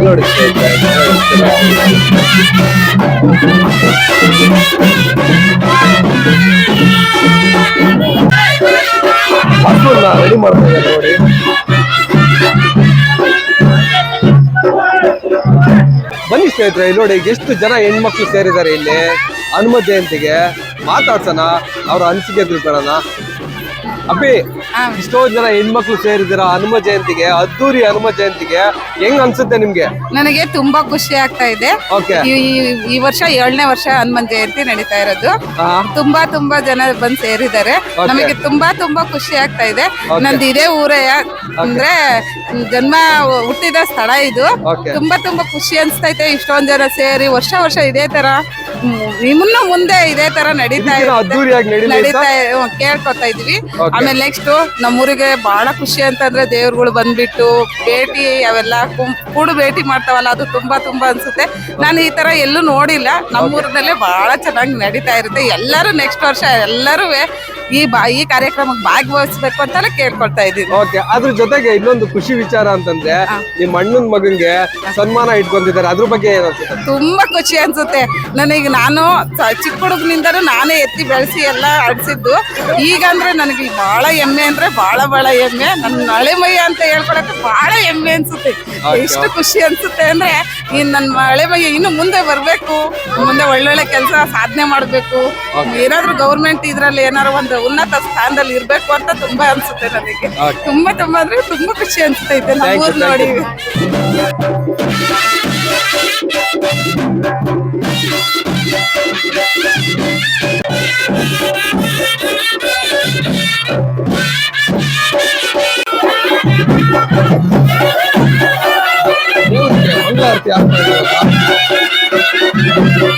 ನೋಡಿ ಸ್ನೇಹಿತರೆ, ಇಲ್ಲಿ ನೋಡಿ ಎಷ್ಟು ಜನ ಹೆಣ್ಮಕ್ಳು ಸೇರಿದ್ದಾರೆ ಇಲ್ಲಿ? ಹನುಮ ಜಯಂತಿಗೆ ಮಾತಾಡ್ಸೋಣ ಅವ್ರ ಅನಿಸಿಕೆ ತಿಳ್ಕೊಳ್ಳೋಣ ಅಪ್ಪಿ ಇಷ್ಟೋ ಜನ ಹೆಣ್ಮಕ್ಳು ಸೇರಿದಿರ ಹನುಮ ಜಯಂತಿಗೆ ಅದ್ದೂರಿ ಹನುಮ ಜಯಂತಿಗೆ ಹೆಂಗ್ ಅನ್ಸುತ್ತೆ ನಿಮ್ಗೆ? ನನಗೆ ತುಂಬಾ ಖುಷಿ ಆಗ್ತಾ ಇದೆ. ಈ- ವರ್ಷ ಏಳನೇ ವರ್ಷ ಹನುಮನ್ ಜಯಂತಿ ನಡೀತಾ ಇರೋದು. ಹಾ. ತುಂಬಾ ತುಂಬಾ ಜನ ಬಂದು ಸೇರಿದ್ದಾರೆ. ನಮಗೆ ತುಂಬಾ ತುಂಬಾ ಖುಷಿ ಆಗ್ತಾ ಇದೆ. ನಂದು ಇದೇ ಊರೇ ಅಂದ್ರೆ ಜನ್ಮ ಹುಟ್ಟಿದ ಸ್ಥಳ ಇದು. ತುಂಬಾ ತುಂಬಾ ಖುಷಿ ಅನ್ಸ್ತೈತೆ ಇಷ್ಟೊಂದ್ ಜನ ಸೇರಿ. ವರ್ಷ ವರ್ಷ ಇದೇ ತರ. ಇನ್ನು ಮುಂದೆ ಇದೇ ತರ ನಡೀತಾ ಇದೆ ಇರುತ್ತೆ. ಅದ್ದೂರಿಯಾಗಿ ನಡೀಲಿ ಅಂತ? ನಡೀತಾ ಕೇಳ್ಕೊತಾ ಇದೀವಿ. Okay. ಆಮೇಲೆ ನೆಕ್ಸ್ಟ್ ನಮ್ಮೂರಿಗೆ ಬಹಳ ಖುಷಿ ಅಂತಂದ್ರೆ ದೇವ್ರುಗಳು ಬಂದ್ಬಿಟ್ಟು ಭೇಟಿ, ಅವೆಲ್ಲ ಕೂಡು ಭೇಟಿ ಮಾಡ್ತಾವಲ್ಲ, ಅದು ತುಂಬಾ ತುಂಬಾ ಅನ್ಸುತ್ತೆ. ನಾನು ಈ ತರ ಎಲ್ಲೂ ನೋಡಿಲ್ಲ. ನಮ್ಮೂರಿನಲ್ಲೇ ಬಹಳ ಚೆನ್ನಾಗಿ ನಡೀತಾ ಇರುತ್ತೆ. ಎಲ್ಲರೂ ನೆಕ್ಸ್ಟ್ ವರ್ಷ ಎಲ್ಲರೂ ಈ ಬಾ ಈ ಕಾರ್ಯಕ್ರಮಕ್ಕೆ ಭಾಗವಹಿಸ್ಬೇಕು ಅಂತಾನೆ ಕೇಳ್ಕೊಳ್ತಾ ಇದ್ದೀನಿ. ಓಕೆ ಅದ್ರ ಜೊತೆಗೆ ಇನ್ನೊಂದು ಖುಷಿ ವಿಚಾರ ಅಂತಂದ್ರೆ ನಿಮ್ಮ ಅಣ್ಣನ ಮಗನ್ಗೆ ಸನ್ಮಾನ ಇಟ್ಕೊಂಡಿದ್ದಾರೆ. ಅದ್ರ ಬಗ್ಗೆ ಏನಂತ ತುಂಬಾ ಖುಷಿ ಅನ್ಸುತ್ತೆ. ನನಗೆ ನಾನು ಸ- ಚಿಕ್ಕ ಹುಡುಗನಿಂದನೂ ನಾನೇ ಎತ್ತಿ ಬೆಳೆಸಿ ಎಲ್ಲ ಆಡಿಸಿದ್ದು ಈಗ ಅಂದ್ರೆ ನನಗೆ ಬಹಳ ಹೆಮ್ಮೆ ಅಂದ್ರೆ ಬಹಳ ಬಹಳ ಹೆಮ್ಮೆ. ನನ್ನ ಹಳೆ ಮೈಯ ಅಂತ ಹೇಳ್ಕೊಳಕ್ಕೆ ಬಹಳ ಹೆಮ್ಮೆ ಅನ್ಸುತ್ತೆ. ಎಷ್ಟು ಖುಷಿ ಅನ್ಸುತ್ತೆ ಅಂದ್ರೆ ಇನ್ ನನ್ನ ಹಳೆ ಮೈಯ ಇನ್ನು ಮುಂದೆ ಬರ್ಬೇಕು. ಮುಂದೆ ಒಳ್ಳೊಳ್ಳೆ ಕೆಲಸ ಸಾಧನೆ ಮಾಡ್ಬೇಕು. ಏನಾದ್ರೂ ಗೌರ್ಮೆಂಟ್ ಇದ್ರಲ್ಲಿ ಏನಾದ್ರು ಒಂದು ಉನ್ನತ ಸ್ಥಾನದಲ್ಲಿ ಇರ್ಬೇಕು ಅಂತ ತುಂಬಾ ಅನ್ಸುತ್ತೆ ನನಗೆ. ತುಂಬಾ ತುಂಬಾ ಅಂದ್ರೆ ತುಂಬಾ ಖುಷಿ ಅನ್ಸ್ತೈತೆ ನಮ್ಮೂರ್ ನೋಡಿ ಊರ್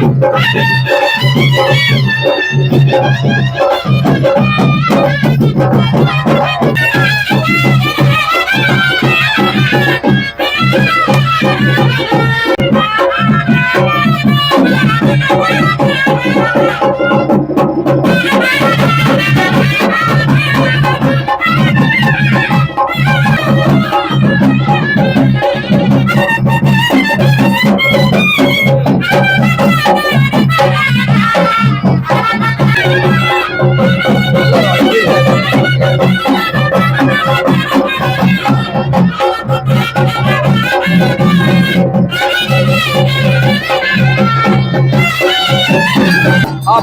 ಮಂಗಳಾರತಿ ಆಗ್ತಾ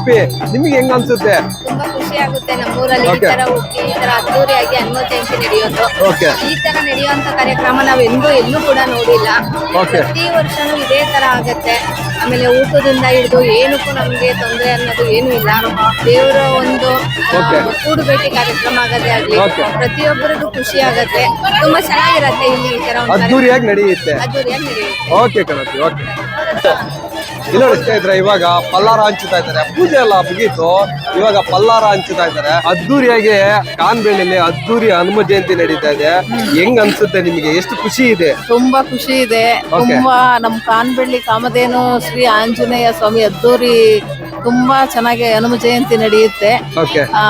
ಇವಾಗ. ನಿಮ್ಗೆ ಹೆಂಗ್ ಅನ್ಸುತ್ತೆ ತುಂಬಾ ಖುಷಿ ಆಗುತ್ತೆ ನಮ್ಮೂರಲ್ಲಿ ಈ Okay. ತರ ಹುಟ್ಟಿ ಈ ತರ ಅದ್ದೂರಿಯಾಗಿ ಹನುಮ ಜಯಂತಿ ನಡೆಯೋದು ಈ ತರ ನಡೆಯುವಂತ ಕಾರ್ಯಕ್ರಮ ನಾವು ಎಂದೂ ಎಲ್ಲೂ ಕೂಡ ನೋಡಿಲ್ಲ Okay. ಪ್ರತಿ ವರ್ಷನೂ ಇದೇ ತರ ಆಗತ್ತೆ ಆಮೇಲೆ ಊಟದಿಂದ ಹಿಡಿದು ಏನಕ್ಕೂ ನಮ್ಗೆ ತೊಂದರೆ ಅನ್ನೋದು ಏನು ಇಲ್ಲ ದೇವರ ಒಂದು ಆ, Okay. ಕೂಡು ಭೇಟಿ ಕಾರ್ಯಕ್ರಮ ಆಗದೇ ಆಗ್ಲಿ Okay. ಪ್ರತಿಯೊಬ್ಬರಿಗೂ ಖುಷಿ ಆಗತ್ತೆ ತುಂಬಾ ಚೆನ್ನಾಗಿರತ್ತೆ ಇಲ್ಲಿ ಈ ತರ ಒಂದು ಅದ್ದೂರಿಯಾಗಿ ನಡೆಯುತ್ತೆ ಅದ್ದೂರಿಯಾಗಿ ನಡೆಯುತ್ತೆ ಓಕೆ ಕಣಪ್ಪಿ ಓಕೆ ಇಲ್ಲ ಸ್ನೇಹಿತರೆ ಇವಾಗ ಪಲ್ಲಾರ ಹಂಚುತ್ತಾ ಇದ್ದಾರೆ. ಪೂಜೆ ಎಲ್ಲ ಮುಗೀತು. ಇವಾಗ ಪಲ್ಲಾರ ಹಂಚುತ್ತಾ ಇದ್ದಾರೆ. ಅದ್ದೂರಿಯಾಗಿ ಕಾನ್ಬೇಳಲ್ಲಿ ಅದ್ದೂರಿ ಹನುಮ ಜಯಂತಿ ನಡೀತಾ ಇದೆ. ಹೆಂಗ್ ಅನ್ಸುತ್ತೆ ನಿಮಗೆ? ಎಷ್ಟು ಖುಷಿ ಇದೆ? ತುಂಬಾ ಖುಷಿ ಇದೆ. ತುಂಬಾ ನಮ್ ಕಾನ್ಬೆಳ್ಳಿ ಕಾಮಧೇನು ಶ್ರೀ ಆಂಜನೇಯ ಸ್ವಾಮಿ ಅದ್ದೂರಿ ತುಂಬಾ ಚೆನ್ನಾಗಿ ಹನುಮ ಜಯಂತಿ ನಡೆಯುತ್ತೆ. ಓಕೆ ಆ,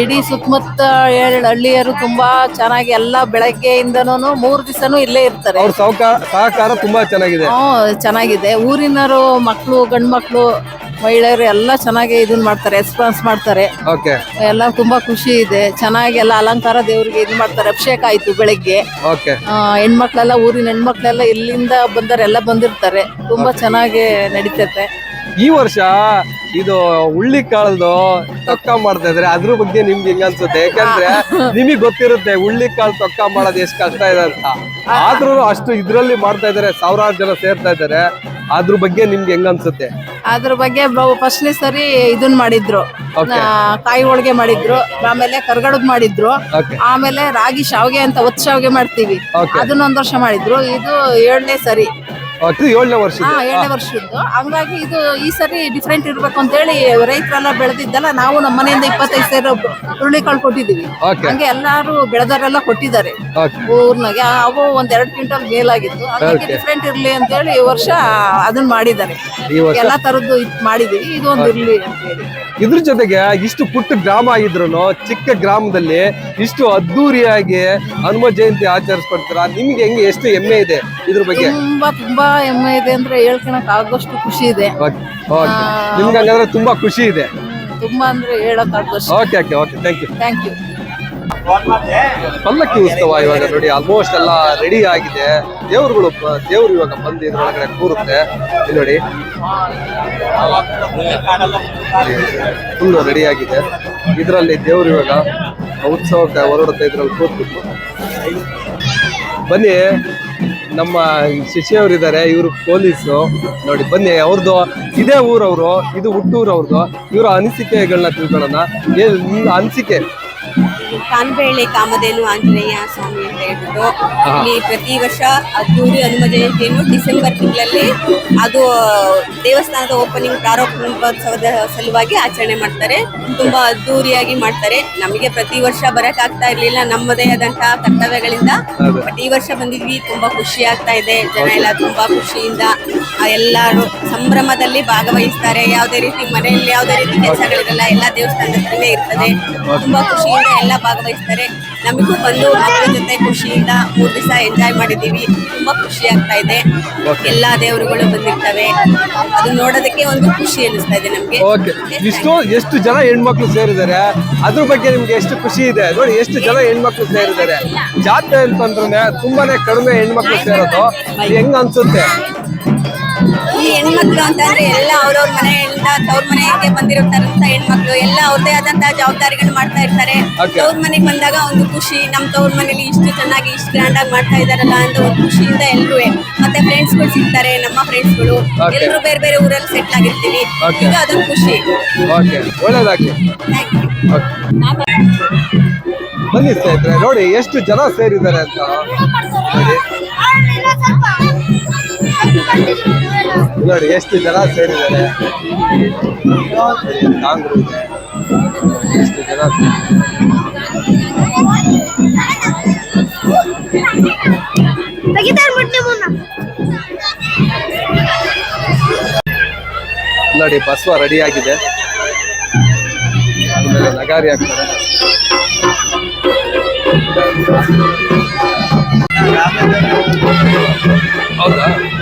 ಇಡೀ ಸುತ್ತಮುತ್ತ ಏಳು ಹಳ್ಳಿಯರು ತುಂಬಾ ಚೆನ್ನಾಗಿ ಎಲ್ಲ ಬೆಳಗ್ಗೆಯಿಂದನೂ ಮೂರ್ ದಿವಸನೂ ಇಲ್ಲೇ ಇರ್ತಾರೆ. ಅವ್ರ ಸಹಕಾರ ಸಹಕಾರ ತುಂಬಾ ಚೆನ್ನಾಗಿದೆ. ಹ್ಮ್ ಚೆನ್ನಾಗಿದೆ. ಊರಿನವರು ಮಕ್ಕಳು ಗಂಡು ಮಕ್ಕಳು ಮಹಿಳೆಯರು ಎಲ್ಲ ಚೆನ್ನಾಗಿ ಇದನ್ನ ಮಾಡ್ತಾರೆ ರೆಸ್ಪಾನ್ಸ್ ಮಾಡ್ತಾರೆ. ಓಕೆ ಎಲ್ಲ ತುಂಬಾ ಖುಷಿ ಇದೆ. ಚೆನ್ನಾಗಿ ಎಲ್ಲ ಅಲಂಕಾರ ದೇವರಿಗೆ ಇದು ಮಾಡ್ತಾರೆ. ಅಭಿಷೇಕ ಆಯ್ತು ಬೆಳಗ್ಗೆ. ಓಕೆ ಆ, ಹೆಣ್ಮಕ್ಳೆಲ್ಲ ಊರಿನ ಹೆಣ್ಮಕ್ಳೆಲ್ಲ ಇಲ್ಲಿಂದ ಬಂದರೆ ಎಲ್ಲ ಬಂದಿರ್ತಾರೆ. ತುಂಬಾ ಚೆನ್ನಾಗಿ ನಡೀತೈತೆ. ಈ ವರ್ಷ ಇದು ಹುಳ್ಳಿ ಕಾಳ್ದು ತೊಕ್ಕ ಮಾಡ್ತಾ ಇದ್ರೆ. ಅದ್ರ ಬಗ್ಗೆ ನಿಮ್ಗೆ ಹಿಂಗ ಅನ್ಸುತ್ತೆ? ಯಾಕಂದ್ರೆ ನಿಮಗ್ ಗೊತ್ತಿರುತ್ತೆ ಹುಳ್ಳಿ ಕಾಳು ತೊಕ್ಕ ಮಾಡೋದು ಎಷ್ಟು ಕಷ್ಟ ಇದೆ ಅಂತ. ಆದ್ರೂ ಅಷ್ಟು ಇದ್ರಲ್ಲಿ ಮಾಡ್ತಾ ಇದಾರೆ ಸಾವಿರಾರು ಜನ ಸೇರ್ತಾ ಇದಾರೆ. ಅದ್ರ ಬಗ್ಗೆ ನಿಮ್ಗೆ ಹೆಂಗ ಅನ್ಸುತ್ತೆ? ಅದ್ರ ಬಗ್ಗೆ ಫಸ್ಟ್ಲಿ ಸರಿ ಇದನ್ ಮಾಡಿದ್ರು. ಕಾಯಿ ಹೋಳಿಗೆ ಮಾಡಿದ್ರು ಆಮೇಲೆ ಕರ್ಗಡದ್ ಮಾಡಿದ್ರು. ಆಮೇಲೆ ರಾಗಿ ಶಾವ್ಗೆ ಅಂತ ಒತ್ ಶಾವ್ಗೆ ಮಾಡ್ತೀವಿ. ಅದನ್ನ ಒಂದ್ ವರ್ಷ ಮಾಡಿದ್ರು. ಇದು ಏಳನೇ ಸರಿ. ಏಳನೇ ವರ್ಷ ಹಾ ಏಳನೇ ವರ್ಷದ್ದು. ಹಂಗಾಗಿ ಇದು ಈ ಸರಿ ಡಿಫ್ರೆಂಟ್ ಇರ್ಬೇಕು ಅಂತ ಹೇಳಿ ರೈತರೆಲ್ಲ ಬೆಳೆದಿದ್ದಲ್ಲ ನಾವು ನಮ್ಮ ಮನೆಯಿಂದ ಇಪ್ಪತ್ತೈದು ಸೇರು ಹುರುಳಿಕಾಳು ಕೊಟ್ಟಿದೀವಿ ಓಕೆ ಹಂಗೆ ಎಲ್ಲಾರು ಬೆಳೆದವರೆಲ್ಲ ಕೊಟ್ಟಿದ್ದಾರೆ. ಓಕೆ ಊರ್ನಾಗೆ. ಅವು ಒಂದ್ ಎರಡು ಕ್ವಿಂಟಲ್ ಮೇಲ್ ಆಗಿತ್ತು. ಡಿಫ್ರೆಂಟ್ ಇರ್ಲಿ ಅಂತ ಹೇಳಿ ಈ ವರ್ಷ ಅದನ್ನ ಮಾಡಿದ್ದಾರೆ. ಈ ವರ್ಷ? ಎಲ್ಲಾ ತರದ್ದು ಇದ್ ಮಾಡಿದೀವಿ ಇದೊಂದು ಇರ್ಲಿ ಅಂತ ಹೇಳಿ ಇದ್ರ ಜೊತೆಗೆ ಇಷ್ಟು ಪುಟ್ಟ ಗ್ರಾಮ ಆಗಿದ್ರು ಚಿಕ್ಕ ಗ್ರಾಮದಲ್ಲಿ ಇಷ್ಟು ಅದ್ದೂರಿಯಾಗಿ ಹನುಮ ಜಯಂತಿ ಆಚರಿಸ್ಕೊಡ್ತೀರಾ ನಿಮ್ಗೆ ಹೆಂಗೆ ಎಷ್ಟು ಹೆಮ್ಮೆ ಇದೆ ಇದ್ರ ಬಗ್ಗೆ? ತುಂಬಾ ತುಂಬಾ ಹೆಮ್ಮೆ ಇದೆ ಅಂದ್ರೆ ಹೇಳ್ಕೊಳಕ್ ಆಗೋಷ್ಟು ಖುಷಿ ಇದೆ. ಓಕೆ ಓಕೆ ನಿಮ್ಗೆ ಹಂಗಂದ್ರೆ ತುಂಬಾ ಖುಷಿ ಇದೆ. ತುಂಬಾ ಅಂದ್ರೆ ಹೇಳಕ್ ಆಗೋಷ್ಟು. Okay okay okay thank you thank you ಪಲ್ಲಕ್ಕಿ ಉತ್ಸವ ಇವಾಗ ನೋಡಿ ಆಲ್ಮೋಸ್ಟ್ ಎಲ್ಲ ರೆಡಿ ಆಗಿದೆ. ದೇವರುಗಳು ದೇವರು ಇವಾಗ ಬಂದು ಇದ್ರೊಳಗಡೆ ಕೂರುತ್ತೆ. ಇಲ್ಲಿ ನೋಡಿ. ಫುಲ್ ರೆಡಿ ಆಗಿದೆ. ಇದರಲ್ಲಿ ದೇವ್ರು ಇವಾಗ ಉತ್ಸವ ಹೊರಡುತ್ತೆ ಇದ್ರಲ್ಲಿ ಕೂತ್ಬಿಟ್ಟು. ಬನ್ನಿ. ನಮ್ಮ ಶಿಷ್ಯವ್ರು ಇದ್ದಾರೆ ಇವರು ಪೊಲೀಸು. ನೋಡಿ, ಬನ್ನಿ ಅವ್ರದ್ದು ಇದೇ ಊರವರು, ಇದು ಹುಟ್ಟೂರವ್ರದ್ದು ಇವರ ಅನಿಸಿಕೆಗಳನ್ನ ತಿಳ್ಕೊಳ್ಳೋಣ. ಅನಿಸಿಕೆ. ಕಾನ್ಬೇಳೆ ಕಾಮಧೇನು ಆಂಜನೇಯ ಸ್ವಾಮಿ ಅಂತ ಹೇಳ್ಬಿಟ್ಟು ಇಲ್ಲಿ ಪ್ರತಿ ವರ್ಷ ಅದ್ದೂರಿ ಹನುಮ ಜಯಂತಿಯನ್ನು ಡಿಸೆಂಬರ್ ತಿಂಗಳಲ್ಲಿ ಅದು ದೇವಸ್ಥಾನದ ಓಪನಿಂಗ್ ಪ್ರಾರಂಭೋತ್ಸವದ ಸಲುವಾಗಿ ಆಚರಣೆ ಮಾಡ್ತಾರೆ. ತುಂಬಾ ಅದ್ದೂರಿಯಾಗಿ ಮಾಡ್ತಾರೆ. ನಮಗೆ ಪ್ರತಿ ವರ್ಷ ಬರಕ್ ಆಗ್ತಾ ಇರ್ಲಿಲ್ಲ ನಮ್ಮದೇ ಆದಂತಹ ಕರ್ತವ್ಯಗಳಿಂದ. ಬಟ್ ಈ ವರ್ಷ ಬಂದಿದ್ವಿ ತುಂಬಾ ಖುಷಿ ಆಗ್ತಾ ಇದೆ. ಜನ ಎಲ್ಲ ತುಂಬಾ ಖುಷಿಯಿಂದ ಎಲ್ಲರೂ ಸಂಭ್ರಮದಲ್ಲಿ ಭಾಗವಹಿಸ್ತಾರೆ. ಯಾವುದೇ ರೀತಿ ಮನೆಯಲ್ಲಿ ಯಾವುದೇ ರೀತಿ ಕೆಲಸಗಳಿರಲ್ಲ ಎಲ್ಲ ದೇವಸ್ಥಾನದಲ್ಲೇ ಹತ್ರನೇ ಇರ್ತದೆ. ತುಂಬಾ ಖುಷಿಯಿಂದ ಎಲ್ಲ ಭಾಗವಹಿಸ್ತಾರೆ. ನಮಗೂ ಬಂದು ಮಕ್ಕಳ ಜೊತೆ ಖುಷಿಯಿಂದ ಮೂರು ದಿವಸ ಎಂಜಾಯ್ ಮಾಡಿದ್ದೀವಿ. ತುಂಬಾ ಖುಷಿ ಆಗ್ತಾ ಇದೆ. ಎಲ್ಲಾ ದೇವರುಗಳು ಬಂದಿರ್ತವೆ. ಅದು ನೋಡೋದಕ್ಕೆ ಒಂದು ಖುಷಿ ಅನಿಸ್ತಾ ಇದೆ ನಮಗೆ. ಇಷ್ಟು ಎಷ್ಟು ಜನ ಹೆಣ್ಮಕ್ಳು ಸೇರಿದ್ದಾರೆ, ಅದ್ರ ಬಗ್ಗೆ ನಿಮ್ಗೆ ಎಷ್ಟು ಖುಷಿ ಇದೆ? ನೋಡಿ, ಎಷ್ಟು ಜನ ಹೆಣ್ಮಕ್ಳು ಸೇರಿದ್ದಾರೆ. ಜಾತ್ರೆ ಅಂತಂದ್ರೆ ತುಂಬಾನೇ ಕಡಿಮೆ ಹೆಣ್ಮಕ್ಳು ಸೇರೋದು. ಹೆಂಗ್ ಅನ್ಸುತ್ತೆ? ಈ ಹೆಣ್ಮಕ್ಳು ಅಂತಂದ್ರೆ ಎಲ್ಲ ಅವ್ರವ್ರ ಮನೆಯಿಂದ ತವ್ರ ಮನೆಗೆ ಬಂದಿರುತ್ತಾರಂತ ಹೆಣ್ಮಕ್ಳು ಎಲ್ಲ ಅವ್ರದೇ ಆದಂತಹ ಜವಾಬ್ದಾರಿಗಳು ಮಾಡ್ತಾ ಇರ್ತಾರೆ. ತವ್ರ ಮನೆಗೆ ಬಂದಾಗ ಒಂದು ಖುಷಿ ನಮ್ ತವ್ರ ಮನೇಲಿ ಇಷ್ಟು ಚೆನ್ನಾಗಿ ಇಷ್ಟು ಗ್ರ್ಯಾಂಡ್ ಆಗಿ ಮಾಡ್ತಾ ಇದಾರಲ್ಲ ಅಂತ ಒಂದು ಖುಷಿಯಿಂದ ಎಲ್ರು ಮತ್ತೆ ಫ್ರೆಂಡ್ಸ್ಗಳು ಸಿಗ್ತಾರೆ ನಮ್ಮ ಫ್ರೆಂಡ್ಸ್ಗಳು. ಎಲ್ಲರೂ ಬೇರೆ ಬೇರೆ ಊರಲ್ಲಿ ಸೆಟ್ಲ್ ಆಗಿರ್ತೀವಿ. ಈಗ ಅದೊಂದು ಖುಷಿ. ಓಕೆ ಒಳ್ಳೇದಾಗ್ಲಿ. Thank you Okay. ಬನ್ನಿ ಸ್ನೇಹಿತರೆ ನೋಡಿ ಎಷ್ಟು ಜನ ಸೇರಿದ್ದಾರೆ ಅಂತ. ನೋಡಿ ಎಷ್ಟು ಜನ ಸೇರಿದ್ದಾರೆ? ಕಾಂಗ್ರೆಸ್ ಇದೆ. ಎಷ್ಟು ಜನ ನೋಡಿ ಬಸವ ರೆಡಿ ಆಗಿದೆ. ನಗಾರಿ ಹಾಕ್ತಾರೆ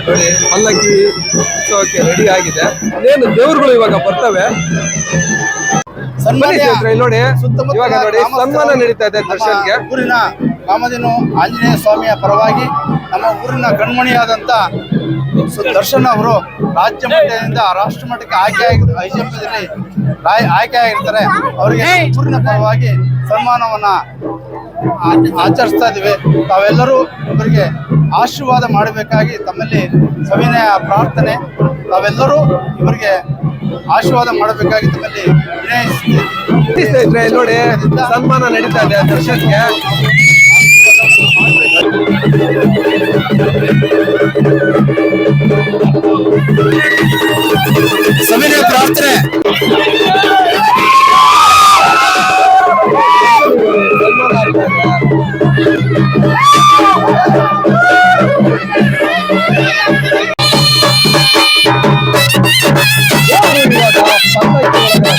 ನೋಡಿ ಪಲ್ಲಕ್ಕಿ ಉತ್ಸವಕ್ಕೆ ರೆಡಿ ಆಗಿದೆ. ಏನು ದೇವ್ರುಗಳು ಇವಾಗ ಬರ್ತವೆ? ಇಲ್ಲಿ ನೋಡಿ ಇವಾಗ ನೋಡಿ ಸನ್ಮಾನ ನಡೀತಾ ಇದೆ ದರ್ಶನ್ಗೆ. ಊರಿನ ಕಾಮಧೇನು ಆಂಜನೇಯ ಸ್ವಾಮಿಯ ಪರವಾಗಿ ನಮ್ಮ ಊರಿನ ಕಣ್ಮಣಿಯಾದಂತ ದರ್ಶನ್ ಅವರು ರಾಜ್ಯ ಮಟ್ಟದಿಂದ ರಾಷ್ಟ್ರ ಮಟ್ಟಕ್ಕೆ ಆಯ್ಕೆ ಆಗಿ ಐಜಿಎಂಪದಲ್ಲಿ ಆಯ್ಕೆ ಆಗಿರ್ತಾರೆ. ಅವರಿಗೆ ಊರಿನ ಪರವಾಗಿ ಸನ್ಮಾನವನ್ನ ಆಚರಿಸ್ತಾ ಇದ್ದೀವಿ. ತಾವೆಲ್ಲರೂ ಇವರಿಗೆ ಆಶೀರ್ವಾದ ಮಾಡಬೇಕಾಗಿ ತಮ್ಮಲ್ಲಿ ಸವಿನಯ ಪ್ರಾರ್ಥನೆ. ತಾವೆಲ್ಲರೂ ಇವರಿಗೆ ಆಶೀರ್ವಾದ ಮಾಡಬೇಕಾಗಿ ತಮ್ಮಲ್ಲಿ ವಿನಯಿಸ್ತೀವಿ ನೋಡಿ ಸನ್ಮಾನ ನಡೀತಾ ಇದೆ ದರ್ಶನ್ಗೆ ಸವಿನಯ ಪ್ರಾರ್ಥನೆ.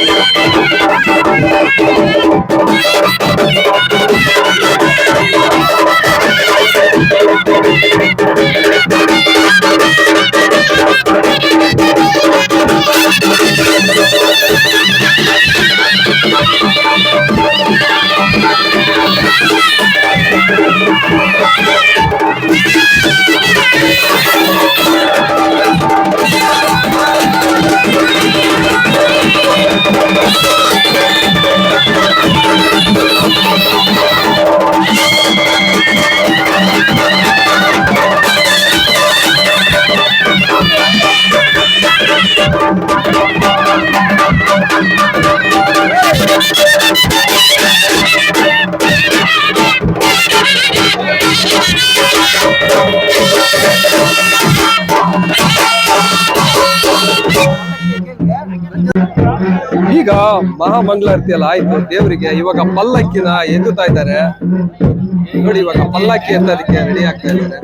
ಈಗ ಮಹಾಮಂಗಳಾರತಿ ಇರ್ತಿಯಲ್ಲ, ಆಯ್ತು, ದೇವರಿಗೆ ಇವಾಗ ಪಲ್ಲಕ್ಕಿನ ಎತ್ತುತ್ತಾ ಇದ್ದಾರೆ. ನೋಡಿ ಇವಾಗ ಪಲ್ಲಕ್ಕಿ ಅಂತ ಅದಕ್ಕೆ ರೆಡಿ ಆಗ್ತಾ ಇದ್ದಾರೆ.